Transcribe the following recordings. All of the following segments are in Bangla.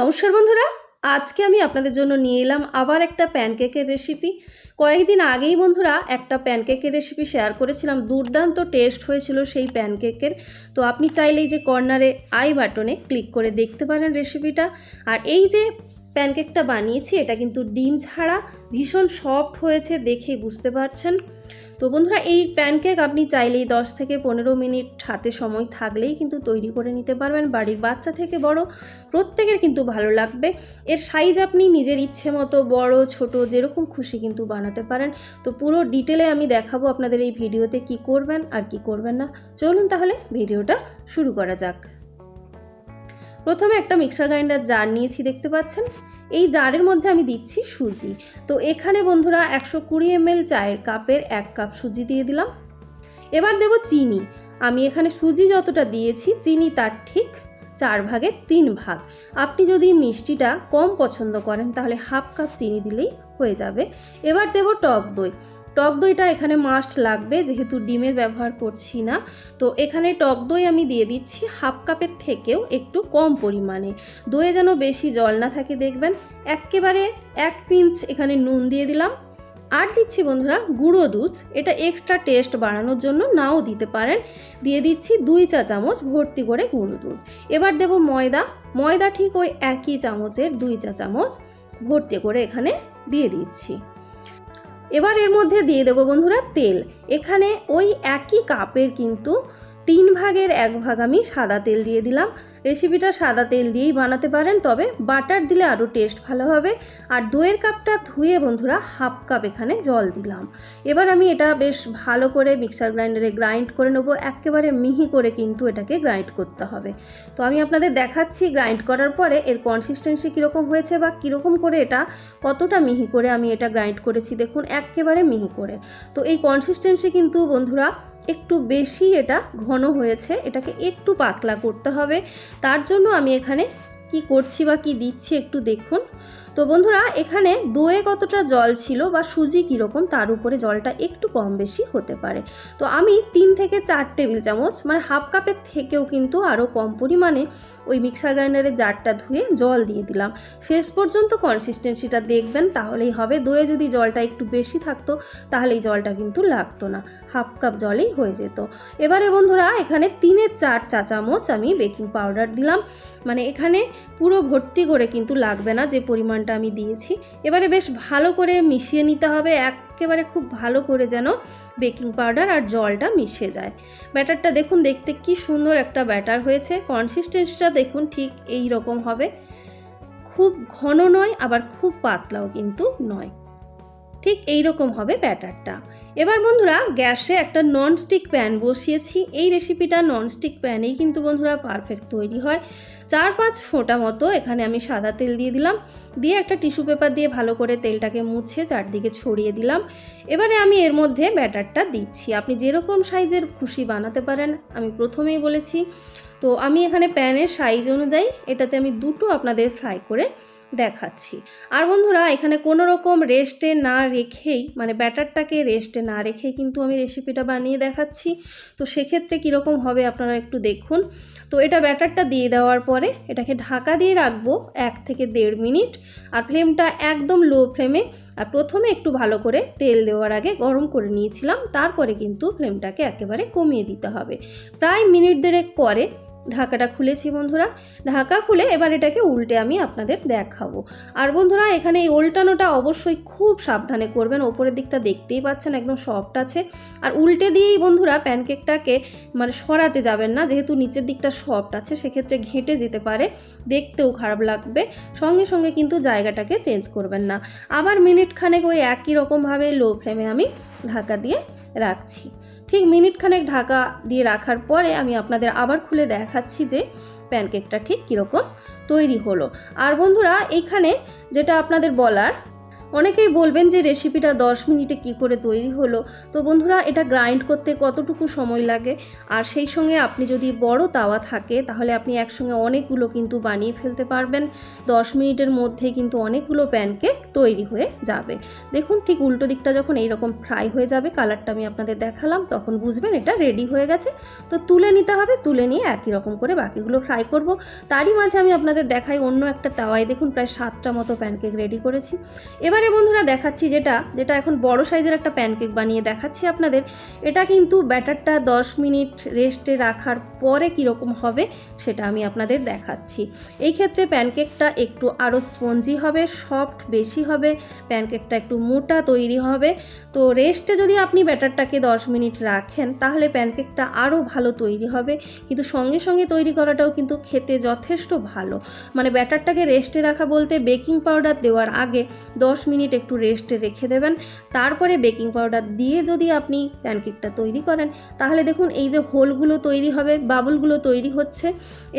নমস্কার বন্ধুরা, আজকে আমি আপনাদের জন্য নিয়ে এলাম আবার একটা প্যানকেকের রেসিপি কয়েকদিন আগেই বন্ধুরা একটা প্যানকেকের রেসিপি শেয়ার করেছিলাম, দুর্দান্ত টেস্ট হয়েছিল সেই প্যানকেকের। তো আপনি চাইলে এই যে কর্নারে আই বাটনে ক্লিক করে দেখতে পারেন রেসিপিটা আর এই যে প্যানকেকটা বানিয়েছি, এটা কিন্তু ডিম ছাড়া ভীষণ সফট হয়েছে দেখেই বুঝতে পারছেন। তো বন্ধুরা, এই প্যানকেক আপনি চাইলেই 10 থেকে পনেরো মিনিট হাতে সময় থাকলেই কিন্তু তৈরি করে নিতে পারবেন। বাড়ির বাচ্চা থেকে বড় প্রত্যেকের কিন্তু ভালো লাগবে। এর সাইজ আপনি নিজের ইচ্ছে মতো বড়, ছোট, যেরকম খুশি কিন্তু বানাতে পারেন। তো পুরো ডিটেলে আমি দেখাবো আপনাদের এই ভিডিওতে কি করবেন আর কি করবেন না। চলুন তাহলে ভিডিওটা শুরু করা যাক। প্রথমে একটা মিক্সার গ্রাইন্ডার জার নিয়েছি, দেখতে পাচ্ছেন? এই জারের মধ্যে আমি দিচ্ছি সুজি। তো এখানে বন্ধুরা একশো কুড়ি এমএল চায়ের কাপের এক কাপ সুজি দিয়ে দিলাম। এবার দেব চিনি। আমি এখানে সুজি যতটা দিয়েছি, চিনি তার ঠিক চার ভাগে তিন ভাগ। আপনি যদি মিষ্টিটা কম পছন্দ করেন, তাহলে হাফ কাপ চিনি দিলেই হয়ে যাবে। এবার দেব টক দই। টক দইটা এখানে মাস্ট লাগবে, যেহেতু ডিমের ব্যবহার করছি না। তো এখানে টক দই আমি দিয়ে দিচ্ছি হাফ কাপের থেকেও একটু কম পরিমাণে। দইয়ে যেন বেশি জল না থাকে, দেখবেন। একেবারে এক পিঞ্চ এখানে নুন দিয়ে দিলাম। আর দিচ্ছি বন্ধুরা গুঁড়ো দুধ, এটা এক্সট্রা টেস্ট বাড়ানোর জন্য নাও দিতে পারেন। দিয়ে দিচ্ছি দুই চা চামচ ভর্তি করে গুঁড়ো দুধ। এবার দেব ময়দা। ময়দা ঠিক ওই একই চামচের দুই চা চামচ ভর্তি করে এখানে দিয়ে দিচ্ছি। এবার এর মধ্যে দিয়ে দেবো বন্ধুরা তেল। এখানে ওই একই কাপের কিন্তু তিন ভাগের এক ভাগ আমি সাদা তেল দিয়ে দিলাম। রেসিপিটা সাদা তেল দিয়েই বানাতে পারেন, তবে বাটার দিলে আরও টেস্ট ভালো হবে। আর দইয়ের কাপটা ধুয়ে বন্ধুরা হাফ কাপ এখানে জল দিলাম। এবার আমি এটা বেশ ভালো করে মিক্সার গ্রাইন্ডারে গ্রাইন্ড করে নেব। একেবারে মিহি করে কিন্তু এটাকে গ্রাইন্ড করতে হবে। তো আমি আপনাদের দেখাচ্ছি গ্রাইন্ড করার পরে এর কনসিস্টেন্সি কীরকম হয়েছে বা কীরকম করে এটা কতটা মিহি করে আমি এটা গ্রাইন্ড করেছি। দেখুন, একেবারে মিহি করে। তো এই কনসিস্টেন্সি কিন্তু বন্ধুরা একটু বেশি এটা ঘন হয়েছে এটাকে একটু পাতলা করতে হবে। তার জন্য আমি এখানে কি করছি বা কি দিচ্ছি একটু দেখুন। তো বন্ধুরা, এখানে দইয়ে কতটা জল ছিল বা সুজি কীরকম, তার উপরে জলটা একটু কম বেশি হতে পারে। তো আমি তিন থেকে চার টেবিল চামচ মানে হাফ কাপের থেকেও কিন্তু আরও কম পরিমাণে ওই মিক্সার গ্রাইন্ডারের জারটা ধুয়ে জল দিয়ে দিলাম। শেষ পর্যন্ত কনসিস্টেন্সিটা দেখবেন, তাহলেই হবে। দইয়ে যদি জলটা একটু বেশি থাকতো তাহলে এই জলটা কিন্তু লাগতো না। হাফ কাপ জলেই হয়ে যেত। এবারে বন্ধুরা, এখানে তিনের চার চা চামচ আমি বেকিং পাউডার দিলাম। মানে এখানে পুরো ভর্তি করে কিন্তু লাগবে না যে পরিমাণটা আমি দিয়েছি। এবারে বেশ ভালো করে মিশিয়ে নিতে হবে, একেবারে খুব ভালো করে যেন বেকিং পাউডার আর জলটা মিশে যায়। ব্যাটারটা দেখুন, দেখতে কি সুন্দর একটা ব্যাটার হয়েছে কনসিস্টেন্সিটা দেখুন ঠিক এই রকম হবে। খুব ঘন নয়, আবার খুব পাতলাও কিন্তু নয়। ঠিক এই রকম হবে ব্যাটারটা। এবার বন্ধুরা, গ্যাসে একটা ননস্টিক প্যান বসিয়েছি। এই রেসিপিটা ননস্টিক প্যানেই কিন্তু বন্ধুরা পারফেক্ট তৈরি হয়। চার পাঁচ ফোঁটা মতো এখানে আমি সাদা তেল দিয়ে দিলাম। দিয়ে একটা টিস্যু পেপার দিয়ে ভালো করে তেলটাকে মুছে চারদিকে ছড়িয়ে দিলাম। এবারে আমি এর মধ্যে ব্যাটারটা দিচ্ছি। আপনি যেরকম সাইজের খুশি বানাতে পারেন, আমি প্রথমেই বলেছি। তো আমি এখানে প্যানের সাইজ অনুযায়ী এটাতে আমি দুটো আপনাদের ফ্রাই করে দেখাচ্ছি। আর বন্ধুরা, এখানে কোনো রকম রেস্টে না রেখেই মানে ব্যাটারটাকে রেস্টে না রেখেই কিন্তু আমি রেসিপিটা বানিয়ে দেখাচ্ছি। তো সেক্ষেত্রে কীরকম হবে আপনারা একটু দেখুন। তো এটা ব্যাটারটা দিয়ে দেওয়ার পরে এটাকে ঢাকা দিয়ে রাখব এক থেকে দেড় মিনিট। আর ফ্লেমটা একদম লো ফ্লেমে আর প্রথমে একটু ভালো করে তেল দেওয়ার আগে গরম করে নিয়েছিলাম। তারপরে কিন্তু ফ্লেমটাকে একেবারে কমিয়ে দিতে হবে। প্রায় মিনিট দেড়েক পরে ঢাকাটা খুলেছি বন্ধুরা। ঢাকা খুলে এবার এটাকে উল্টে আমি আপনাদের দেখাবো। আর বন্ধুরা, এখানে এই উল্টানোটা অবশ্যই খুব সাবধানে করবেন। ওপরের দিকটা দেখতেই পাচ্ছেন, একদম সফট আছে। আর উল্টে দিয়েই বন্ধুরা প্যানকেকটাকে মানে সরাতে যাবেন না, যেহেতু নিচের দিকটা সফট আছে, সেক্ষেত্রে ঘেঁটে যেতে পারে। দেখতেও খারাপ লাগবে। সঙ্গে সঙ্গে কিন্তু জায়গাটাকে চেঞ্জ করবেন না। আবার মিনিট খানেক ওই একই রকমভাবে লো ফ্লেমে আমি ঢাকা দিয়ে রাখছি। ঠিক মিনিট খানেক ঢাকা দিয়ে রাখার পরে আমি আপনাদের আবার খুলে দেখাচ্ছি যে প্যানকেকটা ঠিক কীরকম তৈরি হলো। আর বন্ধুরা, এইখানে যেটা আপনাদের বলার অনেকেই বলবেন যে রেসিপিটা দশ মিনিটে কি করে তৈরি হলো। তো বন্ধুরা, এটা গ্রাইন্ড করতে কতটুকু সময় লাগে? আর সেই সঙ্গে আপনি যদি বড় তাওয়া থাকে, তাহলে আপনি একসঙ্গে অনেকগুলো কিন্তু বানিয়ে ফেলতে পারবেন। দশ মিনিটের মধ্যে কিন্তু অনেকগুলো প্যানকেক তৈরি হয়ে যাবে। দেখুন, ঠিক উল্টো দিকটা যখন এইরকম ফ্রাই হয়ে যাবে কালারটা আমি আপনাদের দেখালাম, তখন বুঝবেন এটা রেডি হয়ে গেছে। তো তুলে নিতে হবে, তুলে নিয়ে একই রকম করে বাকিগুলো ফ্রাই করব। তারই মাঝে আমি আপনাদের দেখাই অন্য একটা তাওয়ায়। দেখুন, প্রায় সাতটা মতো প্যানকেক রেডি করেছি। এবারে বন্ধুরা দেখাচ্ছি যেটা যেটা এখন বড় সাইজের একটা প্যানকেক বানিয়ে দেখাচ্ছি আপনাদের। এটা কিন্তু ব্যাটারটা দশ মিনিট রেস্টে রাখার পরে কীরকম হবে সেটা আমি আপনাদের দেখাচ্ছি। এই ক্ষেত্রে প্যানকেকটা একটু আরও স্পঞ্জি হবে সফট বেশি হবে প্যানকেকটা একটু মোটা তৈরি হবে। তো রেস্টে যদি আপনি ব্যাটারটাকে দশ মিনিট রাখেন, তাহলে প্যানকেকটা আরও ভালো তৈরি হবে। কিন্তু সঙ্গে সঙ্গে তৈরি করাটাও কিন্তু খেতে যথেষ্ট ভালো। মানে ব্যাটারটাকে রেস্টে রাখা বলতে বেকিং পাউডার দেওয়ার আগে দশ মিনিট একটু রেস্টে রেখে দেবেন। তারপরে বেকিং পাউডার দিয়ে যদি আপনি প্যানকেকটা তৈরি করেন, তাহলে দেখুন এই যে হোলগুলো তৈরি হবে, বাবুলগুলো তৈরি হচ্ছে,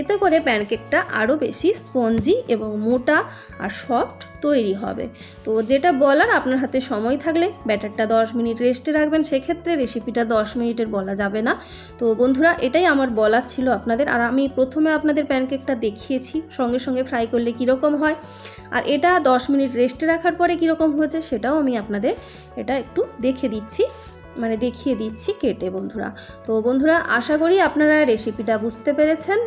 এতে করে প্যানকেকটা আরও বেশি স্পঞ্জি এবং মোটা আর সফট তৈরি হবে। তো যেটা বলার, আপনার হাতে সময় থাকলে ব্যাটারটা দশ মিনিট রেস্টে রাখবেন। সেক্ষেত্রে রেসিপিটা দশ মিনিটের বলা যাবে না। তো বন্ধুরা, এটাই আমার বলার ছিল আপনাদের। আর আমি প্রথমে আপনাদের প্যানকেকটা দেখিয়েছি। সঙ্গে সঙ্গে ফ্রাই করলে কীরকম হয়? আর এটা দশ মিনিট রেস্টে রাখার পরে কীরকম হয়েছে সেটাও আমি আপনাদের এটা একটু দেখে দিচ্ছি। মানে দেখিয়ে দিচ্ছি কেটে, বন্ধুরা। তো বন্ধুরা, আশা করি আপনারা রেসিপিটা বুঝতে পেরেছেন।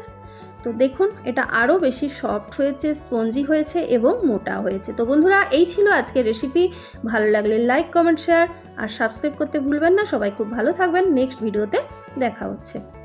তো দেখুন, এটা আরও বেশি সফট হয়েছে, স্পঞ্জি হয়েছে এবং মোটা হয়েছে। তো বন্ধুরা, এই ছিল আজকের রেসিপি ভালো লাগলে লাইক কমেন্ট শেয়ার আর সাবস্ক্রাইব করতে ভুলবেন না। সবাই খুব ভালো থাকবেন। নেক্সট ভিডিওতে দেখা হচ্ছে।